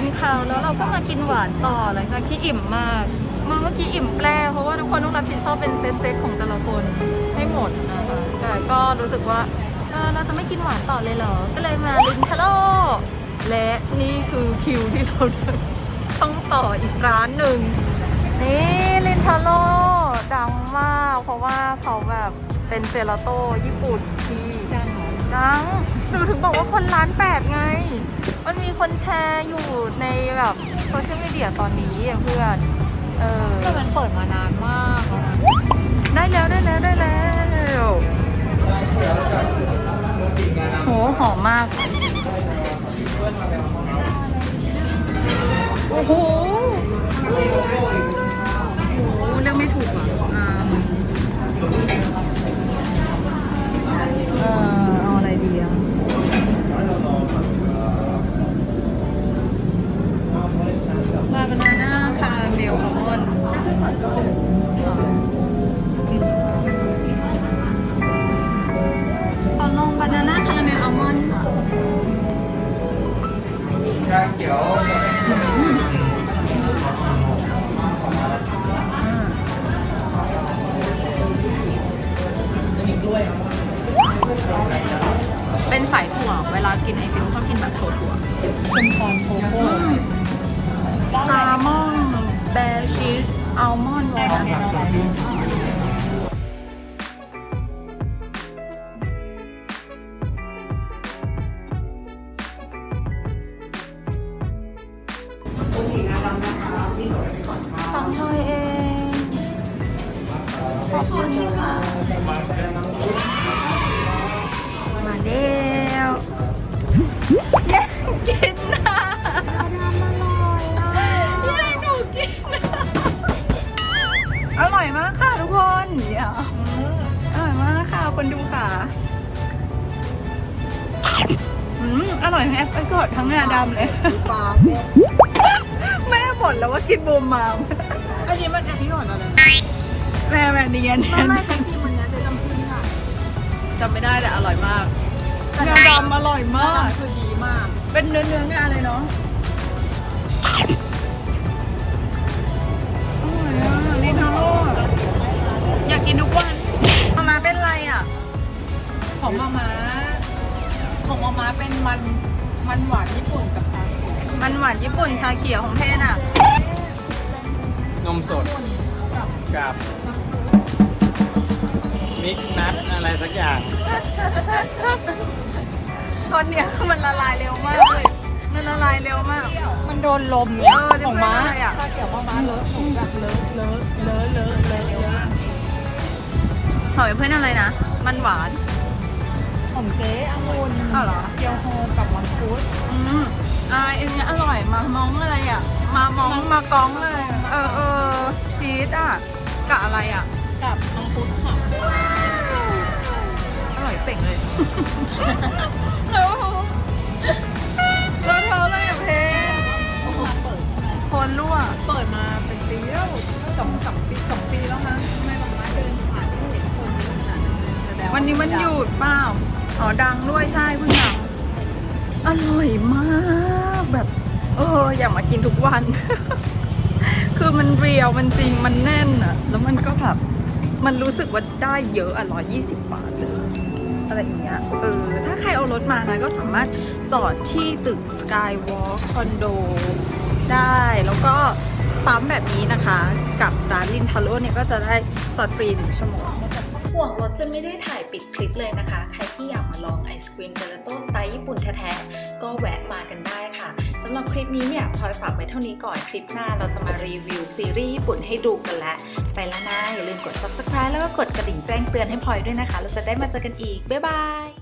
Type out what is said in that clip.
กินข้าวแล้วเราก็มากินหวานต่อหลังจากที่อิ่มมาก มือเมื่อกี้อิ่มแปรเพราะว่าทุกคนต้องรับผิดชอบเป็นเซตๆของแต่ละคนให้หมดนะคะแต่ก็รู้สึกว่าเออเราจะไม่กินหวานต่อเลยเหรอ ก็เลยมาลินทาโร่และนี่คือคิวที่เราต้องต่ออีกร้านหนึ่งนี่ลินทาโร่ดังมาก เพราะว่าเขาแบบเป็นเจลาโต้ญี่ปุ่นที่ดัง ดังหนูถึงบอกว่าคนร้านแปดไง มันมีคนแชร์อยู่ในแบบโซเชียลมีเดียตอนนี้อะเพื่อน เออ แต่มันเปิดมานานมากแล้วนะได้แล้วได้แล้วได้แล้วโหหอมมาก โอ้โหโอ้โห ชาเขียวเป็นสายถั่ว เวลากินไอติมชอบกินแบบถั่วถั่วชมพรโคโค่ซามอนแบร์ชีสอัลมอนด์วอลส ร่อยมากค่ะทุกคนเนี่ยอร่อยมากค่ะคนดูค่ะอืมอร่อยทั้งแอปเปิลกอดทั้งงาดำเลย ปลาแม่บ่นแล้วว่ากินบูมมามอันนี้มันแอปพี่ก่อนอะไรแม่แม่เนียนไม่ไม่ใช่ชื่อมันเนี้ยเจะจำชื่อไม่ได้จำไม่ได้แต่อร่อยมากงาดำอร่อยมากคือดีมาก เป็นเนื้อเนื้องาเลยเนาะ กกินทุกวันมามาเป็นไรอะ ของมาม้าของมาม้าเป็นมันมันหวานญี่ปุ่นกับชาเขียวมันหวานญี่ปุ่นชาเขียวของเพนอะ นมสดกับมิกซ์นัทอะไรสักอย่างตอนเนี้ยคือมันละลายเร็วมากเลย มันละลายเร็วมาก มันโดนลมเออจะของม้าเป็นอะไรอะชาเขียวมาม้าเลอะของแบบเลอะเลอะ หอยเพื่อนอะไรนะ มันหวาน ของเจ๊องุ่นอ้าวเหรอ เกียวโฮกับมังคุดอืมอ่าอันนี้อร่อยมามองอะไรอะ มามองมากองอะไรอะเออเออชีสอะกะอะไรอะ กับมังคุดค่ะอร่อยเป่งเลย แล้ว วันนี้มันหยุดเปล่าอ๋อดังด้วยใช่เพิ่งดังอร่อยมากแบบ เอออยากมากินทุกวัน คือมันเรียวมันจริงมันแน่นอะแล้วมันก็แบบมันรู้สึกว่าได้เยอะอะร้อยยี่สิบบาทเลยอะไรอย่างเงี้ย เออ ถ้าใครเอารถมานะก็สามารถจอดที่ตึก Skywalk คอนโดได้ แล้วก็ปั๊มแบบนี้นะคะ กับร้านลินทาโร่เนี่ยก็จะได้จอดฟรีหนึ่งชั่วโมง ห่วงรถจนไม่ได้ถ่ายปิดคลิปเลยนะคะ ใครที่อยากมาลองไอศครีมเจลาโต้สไตล์ญี่ปุ่นแท้ๆ ก็แวะมากันได้ค่ะสำหรับคลิปนี้เนี่ยพลอยฝากไว้เท่านี้ก่อน คลิปหน้าเราจะมารีวิวซีรีส์ญี่ปุ่นให้ดูกันแล้ว ไปแล้วนะ อย่าลืมกด subscribe แล้วก็กดกระดิ่งแจ้งเตือนให้พลอยด้วยนะคะ เราจะได้มาเจอกันอีก บ๊ายบาย